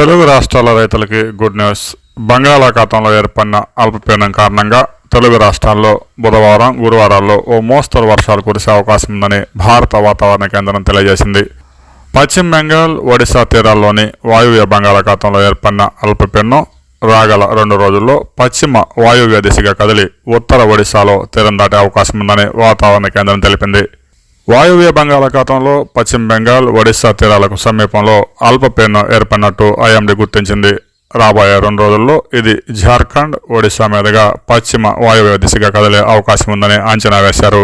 తెలుగు రాష్ట్రాల రైతులకి good news బంగాళాఖాతంలో ఏర్పడిన అల్పపీడనం కారణంగా తెలుగు రాష్ట్రాల్లో బుధవారం గురువారాల్లో ఓ మోస్తరు వర్షాలు కురిసే అవకాశం ఉందని భారత వాతావరణ కేంద్రం తెలియజేసింది. పశ్చిమ బెంగాల్ ఒడిశా తీరాల్లోని వాయువ్య బంగాళాఖాతంలో ఏర్పడిన అల్పపీడనం రాగల రెండు రోజుల్లో పశ్చిమ వాయువ్య దిశగా కదిలి ఉత్తర ఒడిశాలో తీరం దాటే అవకాశం ఉందని వాతావరణ కేంద్రం తెలిపింది. వాయువ్య బంగాళాఖాతంలో పశ్చిమ బెంగాల్ ఒడిశా తీరాలకు సమీపంలో అల్పపీడనం ఏర్పడినట్టు ఐఎండీ గుర్తించింది. రాబోయే రెండు రోజుల్లో ఇది జార్ఖండ్ ఒడిశా మీదుగా పశ్చిమ వాయువ్య దిశగా కదిలే అవకాశం ఉందని అంచనా వేశారు.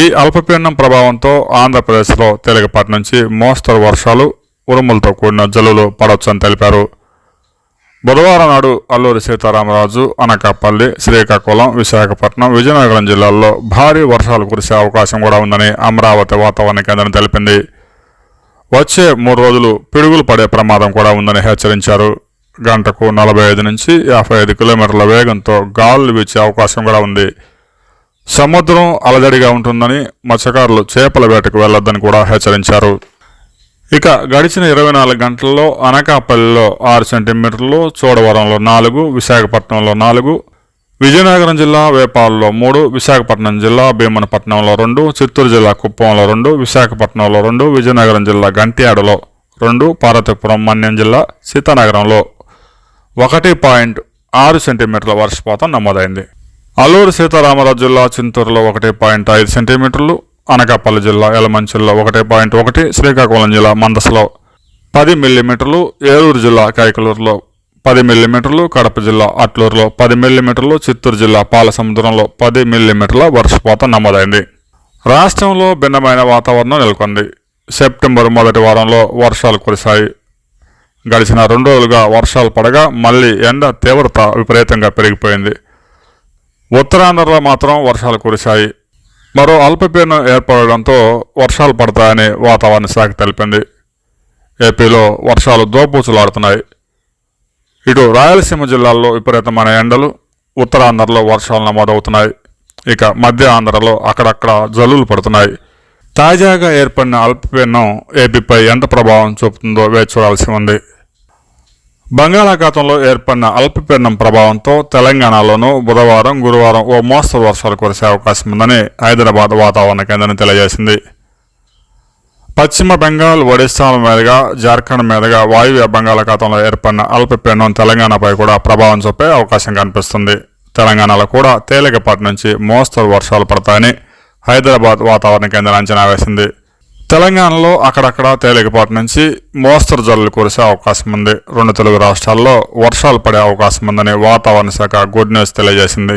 ఈ అల్పపీడనం ప్రభావంతో ఆంధ్రప్రదేశ్లో తేలికపాటి నుంచి మోస్తరు వర్షాలు ఉరుములతో కూడిన జల్లులు పడవచ్చని తెలిపారు. బుధవారం నాడు అల్లూరి సీతారామరాజు అనకాపల్లి శ్రీకాకుళం విశాఖపట్నం విజయనగరం జిల్లాల్లో భారీ వర్షాలు కురిసే అవకాశం కూడా ఉందని అమరావతి వాతావరణ కేంద్రం తెలిపింది. వచ్చే మూడు రోజులు పిడుగులు పడే ప్రమాదం కూడా ఉందని హెచ్చరించారు. గంటకు నలభై ఐదు నుంచి యాభై ఐదు కిలోమీటర్ల వేగంతో గాలులు వీచే అవకాశం కూడా ఉంది. సముద్రం అలజడిగా ఉంటుందని మత్స్యకారులు చేపల వేటకు వెళ్ళొద్దని కూడా హెచ్చరించారు. ఇక గడిచిన ఇరవై నాలుగు గంటల్లో అనకాపల్లిలో ఆరు సెంటీమీటర్లు చోడవరంలో నాలుగు విశాఖపట్నంలో నాలుగు విజయనగరం జిల్లా వేపాల్లో మూడు విశాఖపట్నం జిల్లా భీమనపట్నంలో రెండు చిత్తూరు జిల్లా కుప్పంలో రెండు విశాఖపట్నంలో రెండు విజయనగరం జిల్లా గంట్యాడలో రెండు పార్వతీపురం మన్యం జిల్లా సీతానగరంలో ఒకటి పాయింట్ ఆరు సెంటీమీటర్ల వర్షపాతం నమోదైంది. అల్లూరు సీతారామరాజు జిల్లా చింతూరులో ఒకటి పాయింట్ ఐదు సెంటీమీటర్లు అనకాపల్లి జిల్లా యలమంచిల్లో ఒకటి పాయింట్ ఒకటి శ్రీకాకుళం జిల్లా మందసలో పది మిల్లీమీటర్లు ఏలూరు జిల్లా కైకలూరులో పది మిల్లీమీటర్లు కడప జిల్లా అట్లూరులో పది మిల్లీమీటర్లు చిత్తూరు జిల్లా పాలసముద్రంలో పది మిల్లీమీటర్ల వర్షపాతం నమోదైంది. రాష్ట్రంలో భిన్నమైన వాతావరణం నెలకొంది. సెప్టెంబర్ మొదటి వారంలో వర్షాలు కురిశాయి. గడిచిన రెండు రోజులుగా వర్షాలు పడగా మళ్ళీ ఎండ తీవ్రత విపరీతంగా పెరిగిపోయింది. ఉత్తరాంధ్రలో మాత్రం వర్షాలు కురిశాయి. మరో అల్పపీడనం ఏర్పడడంతో వర్షాలు పడతాయని వాతావరణ శాఖ తెలిపింది. ఏపీలో వర్షాలు దోపూచులాడుతున్నాయి ఇటు రాయలసీమ జిల్లాల్లో విపరీతమైన ఎండలు ఉత్తరాంధ్రలో వర్షాలు నమోదవుతున్నాయి. ఇక మధ్య ఆంధ్రలో అక్కడక్కడ జల్లులు పడుతున్నాయి. తాజాగా ఏర్పడిన అల్పపీడనం ఏపీపై ఎంత ప్రభావం చూపుతుందో వేచి చూడాల్సి ఉంది. బంగాళాఖాతంలో ఏర్పడిన అల్పపీడనం ప్రభావంతో తెలంగాణలోనూ బుధవారం గురువారం ఓ మోస్తరు వర్షాలు కురిసే అవకాశం ఉందని హైదరాబాద్ వాతావరణ కేంద్రం తెలియజేసింది. పశ్చిమ బెంగాల్ ఒడిశాల మీదుగా జార్ఖండ్ మీదుగా వాయువ్య బంగాళాఖాతంలో ఏర్పడిన అల్పపీడనం తెలంగాణపై కూడా ప్రభావం చూపే అవకాశం కనిపిస్తుంది. తెలంగాణలో కూడా తేలికపాటి నుంచి మోస్తరు వర్షాలు పడతాయని హైదరాబాద్ వాతావరణ కేంద్రం అంచనా వేసింది. తెలంగాణలో అక్కడక్కడ తేలికపాటి నుంచి మోస్తరు జల్లులు కురిసే అవకాశం ఉంది. రెండు తెలుగు రాష్ట్రాల్లో వర్షాలు పడే అవకాశం ఉందని వాతావరణ శాఖ గుడ్ న్యూస్ తెలియజేసింది.